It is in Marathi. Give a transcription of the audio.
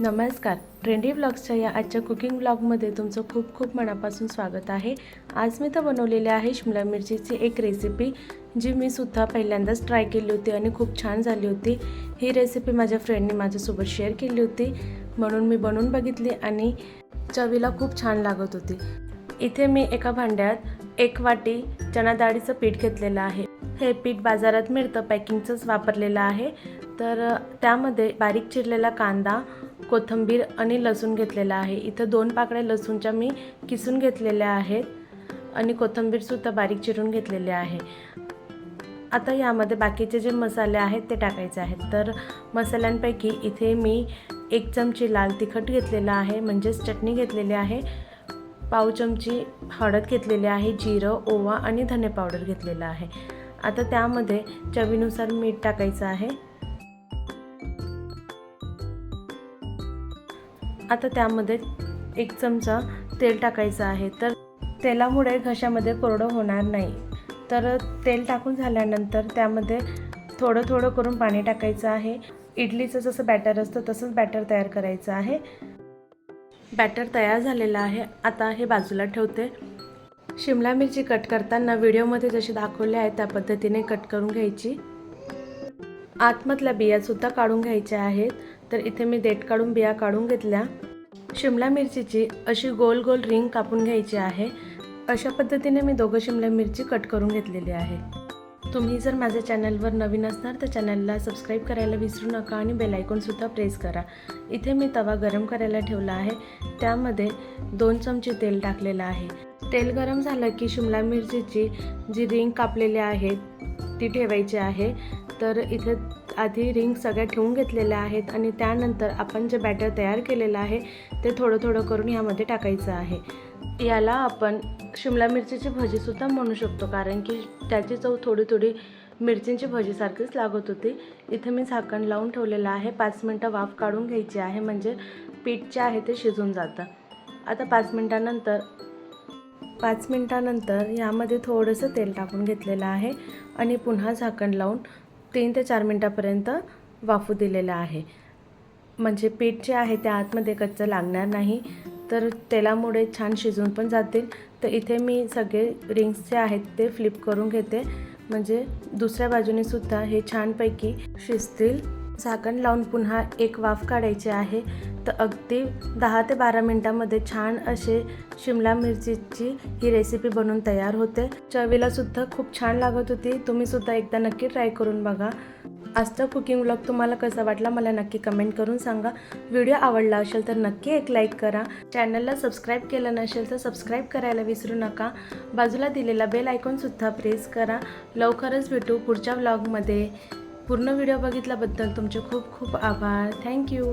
नमस्कार. ट्रेंडी ब्लॉग्सच्या या आजच्या कुकिंग ब्लॉगमध्ये तुमचं खूप खूप मनापासून स्वागत आहे. आज मी तर बनवलेली आहे शिमला मिरचीची एक रेसिपी जी मी सुद्धा पहिल्यांदाच ट्राय केली होती आणि खूप छान झाली होती. ही रेसिपी माझ्या फ्रेंडने माझ्यासोबत शेअर केली होती. म्हणून मी बनवून बघितली आणि चवीला खूप छान लागत होती. इथे मी एका भांड्यात एक वाटी चणा डाळीचं पीठ घेतलेलं आहे. हे पीठ बाजारात मिळतं पॅकिंगचंच वापरलेलं आहे. तर त्यामध्ये बारीक चिरलेला कांदा कोथिंबीर आणि लसूण घेतलेला आहे. इथं दोन पाकळ्या लसूणच्या मी किसून घेतलेल्या आहेत आणि कोथिंबीरसुद्धा बारीक चिरून घेतलेले आहे. आता यामध्ये बाकीचे जे मसाले आहेत ते टाकायचे आहेत. तर मसाल्यांपैकी इथे मी एक चमची लाल तिखट घेतलेलं आहे म्हणजेच चटणी घेतलेली आहे. पाव चमची हळद घेतलेली आहे जिरं ओवा आणि धने पावडर घेतलेलं आहे. आता त्यामध्ये चवीनुसार मीठ टाकायचं आहे. आता त्यामध्ये एक चमचा तेल टाकायचं आहे. तर तेलामुळे घशामध्ये कोरडं होणार नाही. तर तेल टाकून झाल्यानंतर त्यामध्ये थोडं थोडं करून पाणी टाकायचं आहे. इडलीचं जसं बॅटर असतं तसंच बॅटर तयार करायचं आहे. बॅटर तयार झालेलं आहे. आता हे बाजूला ठेवते. शिमला मिरची कट करताना व्हिडिओमध्ये जशी दाखवले आहे त्या पद्धतीने कट करून घ्यायची. आतमधल्या बियासुद्धा काढून घ्यायच्या आहेत. तर इथे मी देठ काढून बिया काढून घेतल्या. शिमला मिरचीची अशी गोल गोल रिंग कापून घ्यायची आहे. अशा पद्धतीने मी दोघं शिमला मिरची कट करून घेतलेली आहे. तुम्ही जर माझ्या चॅनलवर नवीन असणार तर चॅनलला सबस्क्राईब करायला विसरू नका आणि बेलायकॉनसुद्धा प्रेस करा. इथे मी तवा गरम करायला ठेवला आहे. त्यामध्ये दोन चमचे तेल टाकलेलं आहे. तेल गरम झालं की शिमला मिरचीची जी रिंग कापलेली आहे ती ठेवायची आहे. तर इथे आधी रिंग सगळ्या ठेवून घेतलेल्या आहेत आणि त्यानंतर आपण जे बॅटर तयार केलेलं आहे ते थोडं थोडं करून ह्यामध्ये टाकायचं आहे. याला आपण शिमला मिरचीची भजीसुद्धा म्हणू शकतो कारण की त्याची चव थोडी थोडी मिरचींची भजीसारखीच लागत होती. इथे मी झाकण लावून ठेवलेलं आहे. पाच मिनटं वाफ काढून घ्यायची आहे म्हणजे पीठ जे आहे ते शिजून जातं. आता पाच मिनटानंतर पाच मिनटानंतर यामध्ये थोडंसं तेल टाकून घेतलेलं आहे आणि पुन्हा झाकण लावून तीन ते चार मिनटापर्यंत वाफू दिलेलं आहे. म्हणजे पीठ जे आहे त्या आतमध्ये कच्चं लागणार नाही तर तेलामुळे छान शिजून पण जातील. तर इथे मी सगळे रिंग्स जे आहेत ते फ्लिप करून घेते. म्हणजे दुसऱ्या बाजूने सुद्धा हे छानपैकी शिजतील. झाकण लावून पुन्हा एक वाफ काढायची आहे. तर अगदी दहा ते बारा मिनटामध्ये छान असे शिमला मिरचीची ही रेसिपी बनवून तयार होते. चवीला सुद्धा खूप छान लागत होती. तुम्ही सुद्धा एकदा नक्की ट्राय करून बघा. आजचा कुकिंग व्लॉग तुम्हाला कसा वाटला मला नक्की कमेंट करून सांगा. व्हिडिओ आवडला असेल तर नक्की एक लाईक करा. चॅनलला सबस्क्राईब केलं नसेल तर सबस्क्राईब करायला विसरू नका. बाजूला दिलेला बेल आयकॉनसुद्धा प्रेस करा. लवकरच भेटू पुढच्या व्लॉगमध्ये पूर्ण व्हिडिओ बघितल्याबद्दल तुमचे खूप खूप आभार. थँक्यू